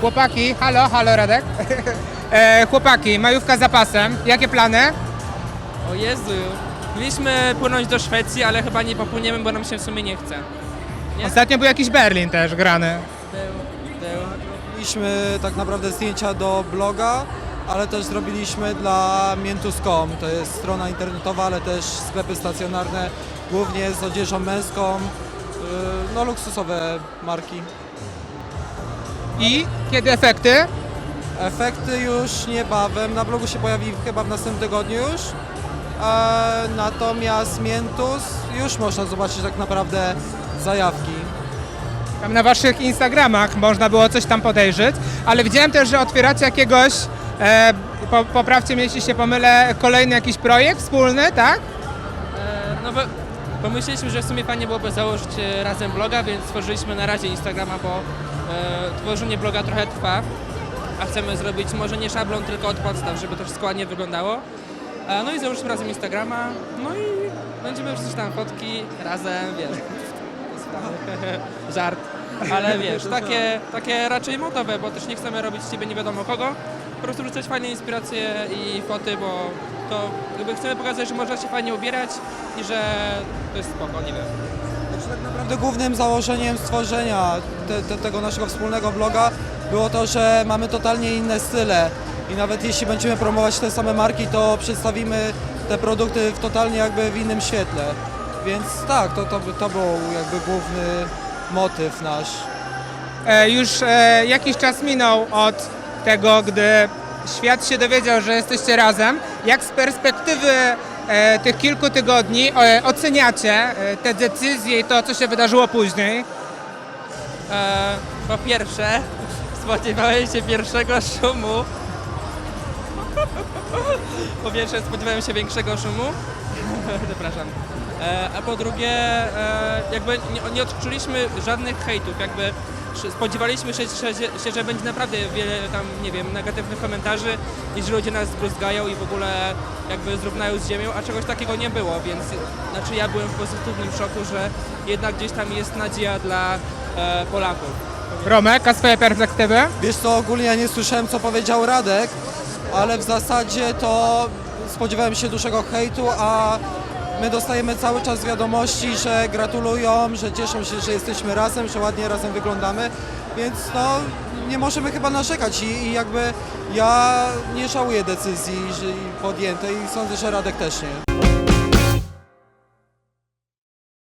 Chłopaki, halo, halo Radek. e, chłopaki, majówka z zapasem. Jakie plany? O Jezu, mieliśmy płynąć do Szwecji, ale chyba nie popłyniemy, bo nam się w sumie nie chce. Nie? Ostatnio był jakiś Berlin też grany. Był, był. Robiliśmy tak naprawdę zdjęcia do bloga, ale też zrobiliśmy dla Mientus.com. To jest strona internetowa, ale też sklepy stacjonarne, głównie z odzieżą męską, yy, no luksusowe marki. I kiedy efekty? Efekty już niebawem, na blogu się pojawi chyba w następnym tygodniu już. E, natomiast Mientus już można zobaczyć tak naprawdę zajawki. Tam na waszych Instagramach można było coś tam podejrzeć, ale widziałem też, że otwieracie jakiegoś, e, po, poprawcie mnie jeśli się pomylę, kolejny jakiś projekt wspólny, tak? E, no pomyśleliśmy, że w sumie fajnie byłoby założyć e, razem bloga, więc stworzyliśmy na razie Instagrama, bo e, tworzenie bloga trochę trwa, a chcemy zrobić może nie szablon, tylko od podstaw, żeby to wszystko ładnie wyglądało. E, no i założyliśmy razem Instagrama, no i będziemy wrzucać tam fotki razem, wiesz. Żart. Ale wiesz, takie, takie raczej modowe, bo też nie chcemy robić z ciebie nie wiadomo kogo. Po prostu wrzucać fajne inspiracje i foty, bo to jakby chcemy pokazać, że można się fajnie ubierać i że to jest spoko, nie wiem. Znaczy, tak naprawdę głównym założeniem stworzenia te, te, tego naszego wspólnego bloga było to, że mamy totalnie inne style i nawet jeśli będziemy promować te same marki, to przedstawimy te produkty w totalnie jakby w innym świetle. Więc tak, to, to, to był jakby główny motyw nasz. E, już e, jakiś czas minął od tego, gdy świat się dowiedział, że jesteście razem. Jak z perspektywy e, tych kilku tygodni e, oceniacie e, te decyzje i to, co się wydarzyło później? Po pierwsze, spodziewałem się pierwszego szumu. po pierwsze, spodziewałem się większego szumu. Przepraszam. A po drugie, jakby nie, odczuliśmy żadnych hejtów, jakby spodziewaliśmy się, że, się, że będzie naprawdę wiele tam, nie wiem, negatywnych komentarzy i że ludzie nas zbruzgają i w ogóle jakby zrównają z ziemią, a czegoś takiego nie było, więc znaczy ja byłem w pozytywnym szoku, że jednak gdzieś tam jest nadzieja dla e, Polaków. Romek, a swoje perspektywy? Wiesz co, ogólnie ja nie słyszałem co powiedział Radek, ale w zasadzie to spodziewałem się dużego hejtu, a my dostajemy cały czas wiadomości, że gratulują, że cieszą się, że jesteśmy razem, że ładnie razem wyglądamy, więc no nie możemy chyba narzekać i, i jakby ja nie żałuję decyzji podjętej i sądzę, że Radek też nie.